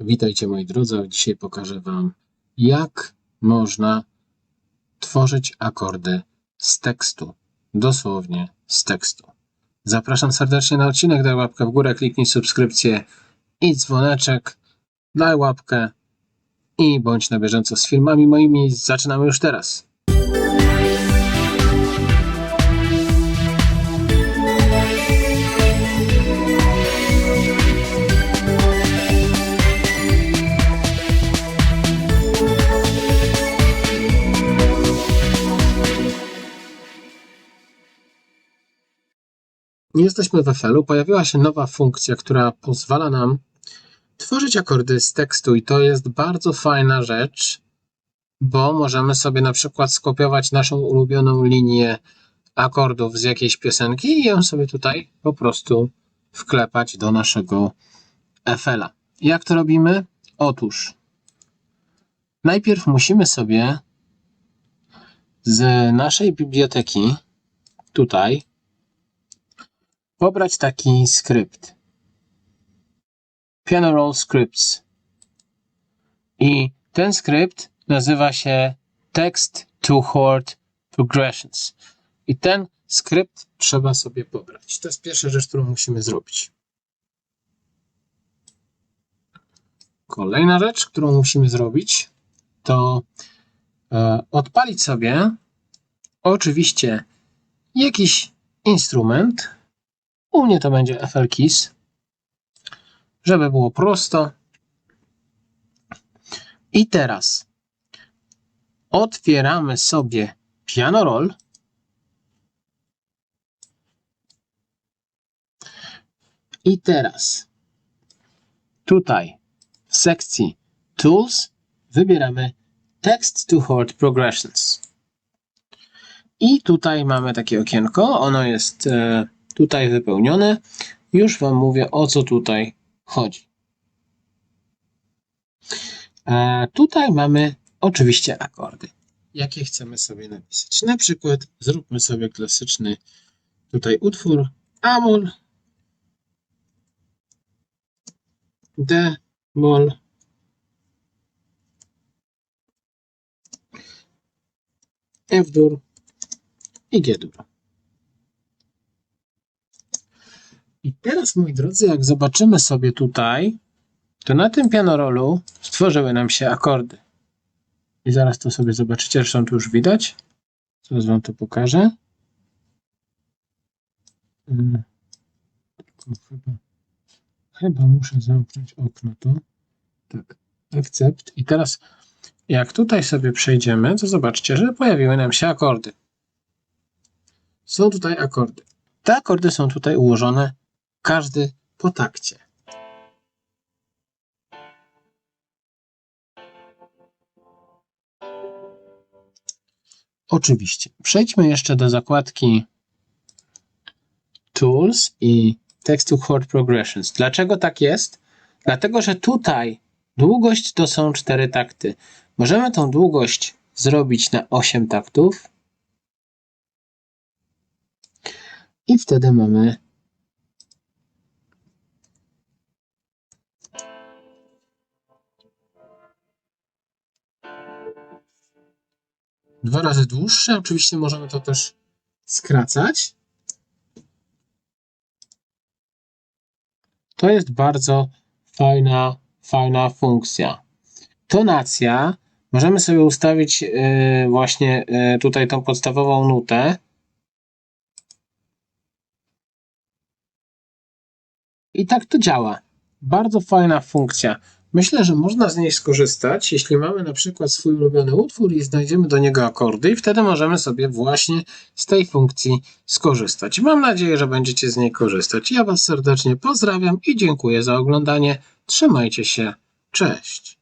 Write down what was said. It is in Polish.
Witajcie moi drodzy, dzisiaj pokażę Wam jak można tworzyć akordy z tekstu, dosłownie z tekstu. Zapraszam serdecznie na odcinek, daj łapkę w górę, kliknij subskrypcję i dzwoneczek, daj łapkę i bądź na bieżąco z filmami moimi. Zaczynamy już teraz. Jesteśmy w FL-u. Pojawiła się nowa funkcja, która pozwala nam tworzyć akordy z tekstu i to jest bardzo fajna rzecz, bo możemy sobie na przykład skopiować naszą ulubioną linię akordów z jakiejś piosenki i ją sobie tutaj po prostu wklepać do naszego FL-a. Jak to robimy? Otóż najpierw musimy sobie z naszej biblioteki tutaj pobrać taki skrypt. Piano Roll Scripts. I ten skrypt nazywa się Text to Chord Progressions. I ten skrypt trzeba sobie pobrać. To jest pierwsza rzecz, którą musimy zrobić. Kolejna rzecz, którą musimy zrobić, to e, odpalić sobie oczywiście jakiś instrument, u mnie to będzie FL Keys, żeby było prosto. I teraz otwieramy sobie Piano Roll. I teraz tutaj w sekcji Tools wybieramy Text to Chord Progressions. I tutaj mamy takie okienko. Ono jest e, tutaj wypełnione. Już Wam mówię o co tutaj chodzi. A tutaj mamy oczywiście akordy, jakie chcemy sobie napisać. Na przykład zróbmy sobie klasyczny tutaj utwór Amol, D, Mol, F-dur i G-dur. I teraz, moi drodzy, jak zobaczymy sobie tutaj, to na tym pianorolu stworzyły nam się akordy. I zaraz to sobie zobaczycie, zresztą tu już widać. Zaraz wam to pokażę. Hmm. Chyba, chyba muszę zamknąć okno to. Tak, akcept. I teraz jak tutaj sobie przejdziemy, to zobaczcie, że pojawiły nam się akordy. Są tutaj akordy. Te akordy są tutaj ułożone każdy po takcie. Oczywiście. Przejdźmy jeszcze do zakładki Tools i Text to Chord Progressions. Dlaczego tak jest? Dlatego, że tutaj długość to są cztery takty. Możemy tą długość zrobić na 8 taktów i wtedy mamy dwa razy dłuższe. Oczywiście możemy to też skracać. To jest bardzo fajna, fajna funkcja. Tonacja. Możemy sobie ustawić yy, właśnie yy, tutaj tą podstawową nutę. I tak to działa. Bardzo fajna funkcja. Myślę, że można z niej skorzystać, jeśli mamy na przykład swój ulubiony utwór i znajdziemy do niego akordy, i wtedy możemy sobie właśnie z tej funkcji skorzystać. Mam nadzieję, że będziecie z niej korzystać. Ja Was serdecznie pozdrawiam i dziękuję za oglądanie. Trzymajcie się. Cześć.